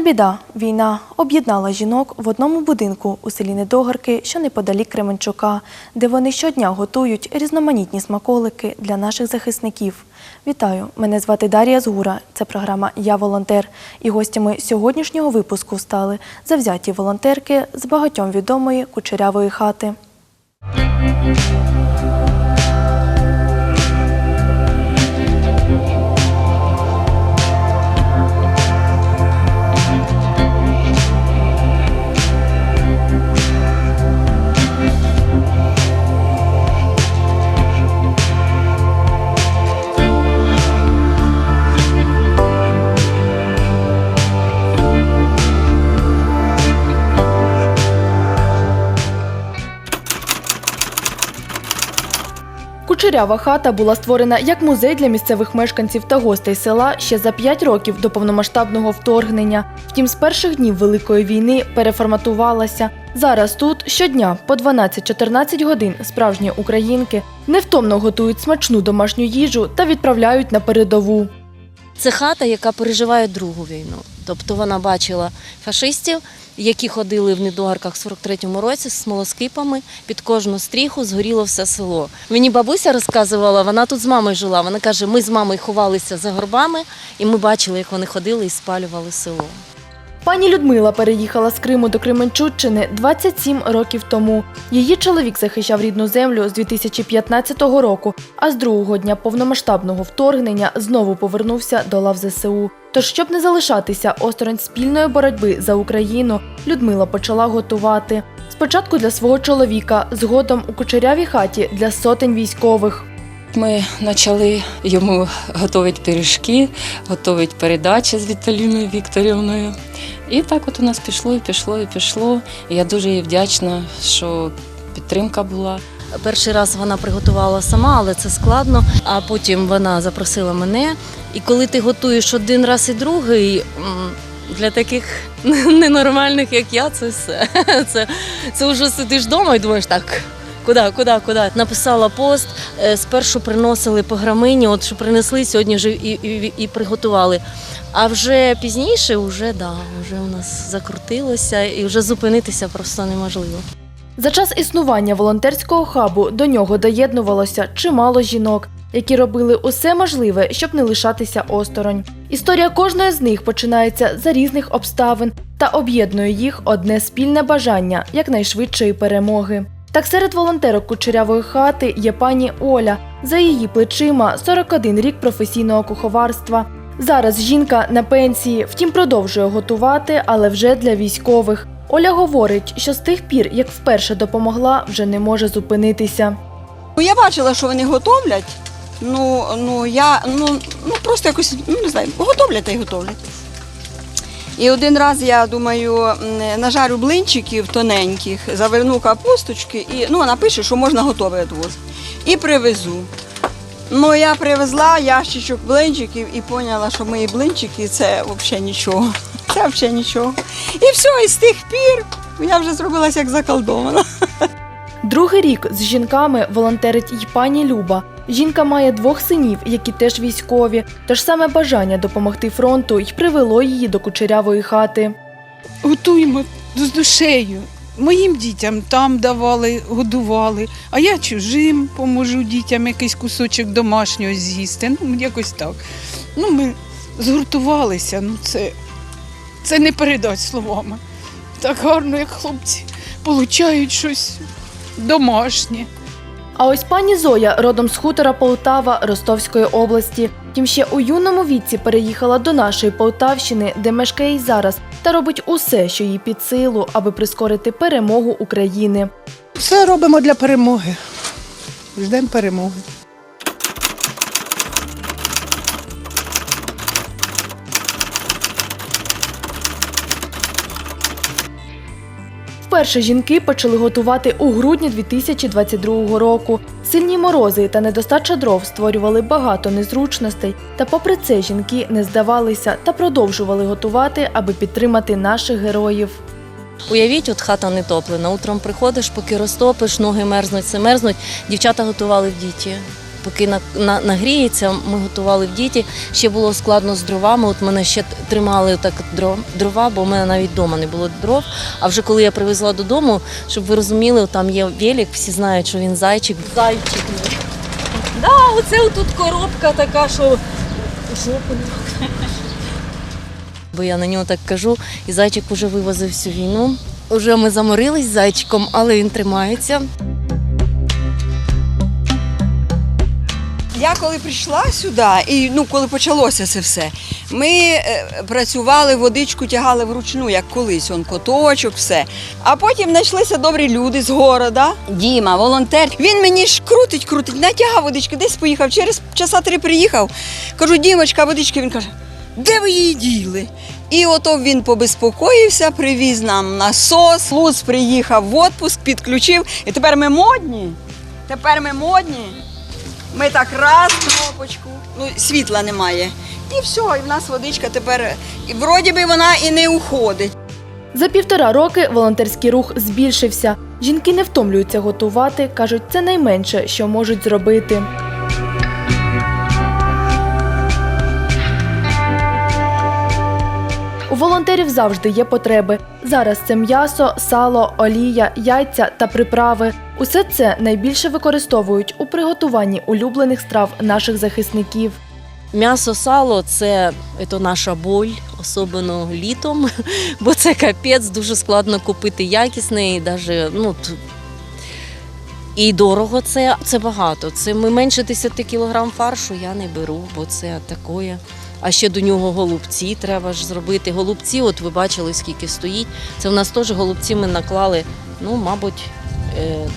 Біда, війна об'єднала жінок в одному будинку у селі Недогарки, що неподалік Кременчука, де вони щодня готують різноманітні смаколики для наших захисників. Вітаю! Мене звати Дар'я Згура. Це програма Я волонтер. І гостями сьогоднішнього випуску стали завзяті волонтерки з багатьом відомої кучерявої хати. Кучерява хата була створена як музей для місцевих мешканців та гостей села ще за 5 років до повномасштабного вторгнення. Втім, з перших днів Великої війни переформатувалася. Зараз тут щодня по 12-14 годин справжні українки невтомно готують смачну домашню їжу та відправляють на передову. Це хата, яка переживає другу війну. Тобто вона бачила фашистів, які ходили в недогарках в 43-му році з смолоскипами. Під кожну стріху згоріло все село. Мені бабуся розказувала, вона тут з мамою жила. Вона каже, ми з мамою ховалися за горбами, і ми бачили, як вони ходили і спалювали село. Пані Людмила переїхала з Криму до Кременчуччини 27 років тому. Її чоловік захищав рідну землю з 2015 року, а з другого дня повномасштабного вторгнення знову повернувся до лав ЗСУ. Тож, щоб не залишатися осторонь спільної боротьби за Україну, Людмила почала готувати. Спочатку для свого чоловіка, згодом у кучерявій хаті для сотень військових. Ми почали йому готувати пиріжки, готувати передачі з Віталіною Вікторівною. І так от у нас пішло, і пішло, і пішло. І я дуже їй вдячна, що підтримка була. Перший раз вона приготувала сама, але це складно. А потім вона запросила мене. І коли ти готуєш один раз і другий, для таких ненормальних, як я, це все. Це, це вже сидиш вдома і думаєш так. Куди, куди, куди? Написала пост. е, Спершу приносили по грамині, от що принесли сьогодні вже і, і, і приготували. А вже пізніше, вже, да, вже у нас закрутилося і вже зупинитися просто неможливо. За час існування волонтерського хабу до нього доєднувалося чимало жінок, які робили усе можливе, щоб не лишатися осторонь. Історія кожної з них починається за різних обставин та об'єднує їх одне спільне бажання якнайшвидшої перемоги. Так серед волонтерок кучерявої хати є пані Оля. За її плечима 41 рік професійного куховарства. Зараз жінка на пенсії, втім продовжує готувати, але вже для військових. Оля говорить, що з тих пір, як вперше допомогла, вже не може зупинитися. Ну, я бачила, що вони готовлять. Ну, ну я ну, ну просто якось ну не знаю, готовлять та й готовлять. І один раз я думаю, нажарю блинчиків тоненьких, заверну капусточки і ну, напишу, що можна готове відвозити. І привезу. Ну, я привезла ящичок блинчиків і поняла, що мої блинчики це взагалі нічого. Це взагалі нічого. І все, і з тих пір я вже зробилася як заколдована. Другий рік з жінками волонтерить й пані Люба. Жінка має двох синів, які теж військові. Тож саме бажання допомогти фронту й привело її до кучерявої хати. готуємо з душею. Моїм дітям там давали, годували, а я чужим поможу дітям якийсь кусочок домашнього з'їсти. Ну, якось так. Ну, ми згуртувалися, ну це, це не передать словами. Так гарно, як хлопці, получають щось домашнє. А ось пані Зоя родом з хутора Полтава Ростовської області. Тім ще у юному віці переїхала до нашої Полтавщини, де мешкає й зараз, та робить усе, що їй під силу, аби прискорити перемогу України. Все робимо для перемоги. Ждемо перемоги. Вперше жінки почали готувати у грудні 2022 року. Сильні морози та недостача дров створювали багато незручностей. Та попри це жінки не здавалися та продовжували готувати, аби підтримати наших героїв. Уявіть, от хата не топлена. Утром приходиш, поки розтопиш, ноги мерзнуть, все мерзнуть. Дівчата готували в діті. Поки на, на, нагріється, ми готували в діті. Ще було складно з дровами. От мене ще тримали так дрова, бо в мене навіть вдома не було дров. А вже коли я привезла додому, щоб ви розуміли, там є велик, всі знають, що він зайчик. Зайчик. Да, оце тут коробка така, що жопу не Бо я на нього так кажу, і зайчик вже вивозив всю війну. Уже ми заморились з зайчиком, але він тримається. Я коли прийшла сюди, і ну коли почалося це все, ми е, працювали, водичку тягали вручну, як колись, он коточок, все. А потім знайшлися добрі люди з города. Діма, волонтер. Він мені ж крутить, крутить, натягав водички, десь поїхав, через часа три приїхав. Кажу, Дімочка, водички. Він каже, де ви її діли? І ото він побезпокоївся, привіз нам насос, Луц приїхав в отпуск, підключив. І тепер ми модні. Тепер ми модні. Ми так раз кнопочку, ну світла немає. І все, і в нас водичка тепер. І вроді би вона і не уходить. За півтора роки волонтерський рух збільшився. Жінки не втомлюються готувати, кажуть, це найменше, що можуть зробити. У волонтерів завжди є потреби. Зараз це м'ясо, сало, олія, яйця та приправи. Усе це найбільше використовують у приготуванні улюблених страв наших захисників. М'ясо, сало це, це наша боль, особливо літом, бо це капець, дуже складно купити якісне і даже, ну, і дорого це, це багато. Це ми менше 10 кілограм фаршу я не беру, бо це таке. А ще до нього голубці треба ж зробити. Голубці, от ви бачили, скільки стоїть. Це в нас теж голубці ми наклали, ну, мабуть,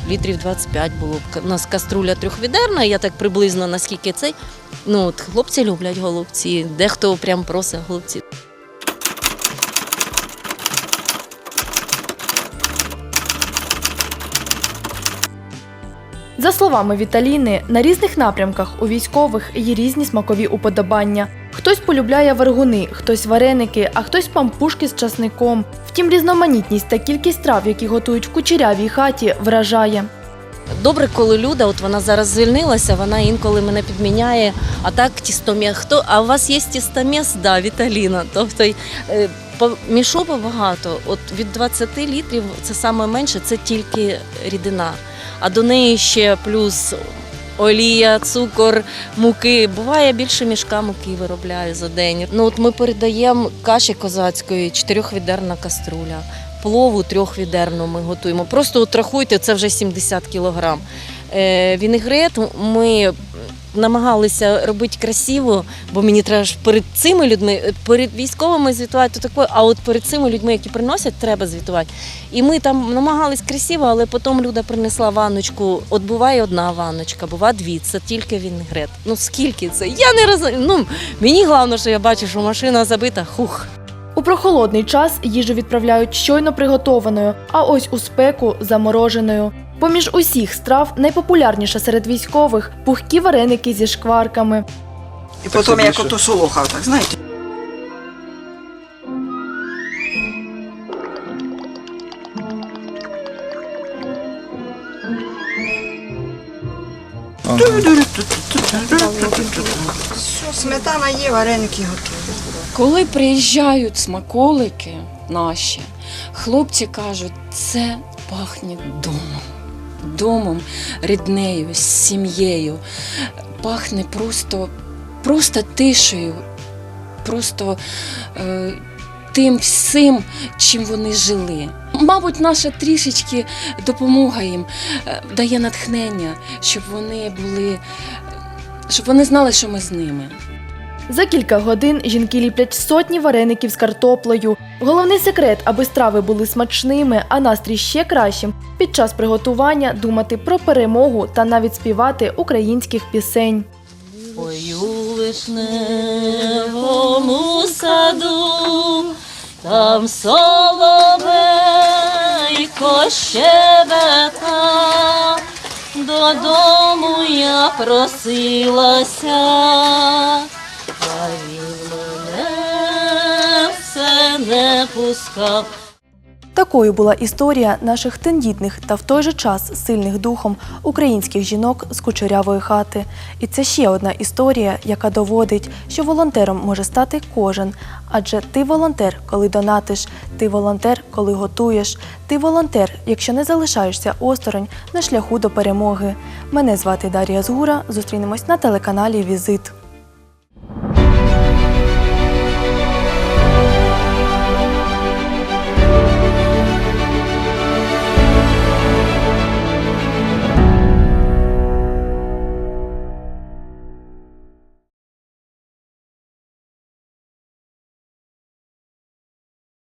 літрів 25 було. У нас каструля трьохвідерна, я так приблизно наскільки цей. Ну, от хлопці люблять голубці, дехто прям просить голубці. За словами Віталіни, на різних напрямках у військових є різні смакові уподобання. Хтось полюбляє варгуни, хтось вареники, а хтось пампушки з часником. Втім, різноманітність та кількість трав, які готують в кучерявій хаті, вражає. Добре, коли Люда, от вона зараз звільнилася, вона інколи мене підміняє. А так тістоміс. Хто? А у вас є тістоміс? Да, Віталіна. Тобто е, мішок багато. От від 20 літрів це саме менше, це тільки рідина. А до неї ще плюс олія, цукор, муки. Буває більше мішка муки виробляю за день. Ну от ми передаємо каші козацької, чотирьохвідерна каструля. Плову трьохвідерну ми готуємо. Просто от рахуйте, це вже 70 кілограм. Е, вінегрет ми намагалися робити красиво, бо мені треба ж перед цими людьми, перед військовими звітувати то таке, а от перед цими людьми, які приносять, треба звітувати. І ми там намагались красиво, але потім Люда принесла ванночку. От буває одна ванночка, буває дві. Це тільки вінегрет. Ну скільки це? Я не розумію. Ну мені головне, що я бачу, що машина забита. Хух. У прохолодний час їжу відправляють щойно приготованою, а ось у спеку замороженою. Поміж усіх страв найпопулярніша серед військових пухкі вареники зі шкварками. І Так потім як більше. ото солоха, так знаєте. Все, сметана є, вареники готові. Коли приїжджають смаколики наші, хлопці кажуть, це пахне домом. Домом, ріднею, сім'єю. Пахне просто, просто тишею, просто е, тим всім, чим вони жили. Мабуть, наша трішечки допомога їм е, дає натхнення, щоб вони були, щоб вони знали, що ми з ними. За кілька годин жінки ліплять сотні вареників з картоплею. Головний секрет, аби страви були смачними, а настрій ще кращим, під час приготування думати про перемогу та навіть співати українських пісень. Ой, вишневому саду, там соловейко щебета, додому я просилася, не пускав. Такою була історія наших тендітних та в той же час сильних духом українських жінок з кучерявої хати. І це ще одна історія, яка доводить, що волонтером може стати кожен. Адже ти волонтер, коли донатиш, ти волонтер, коли готуєш, ти волонтер, якщо не залишаєшся осторонь на шляху до перемоги. Мене звати Дар'я Згура. Зустрінемось на телеканалі Візит.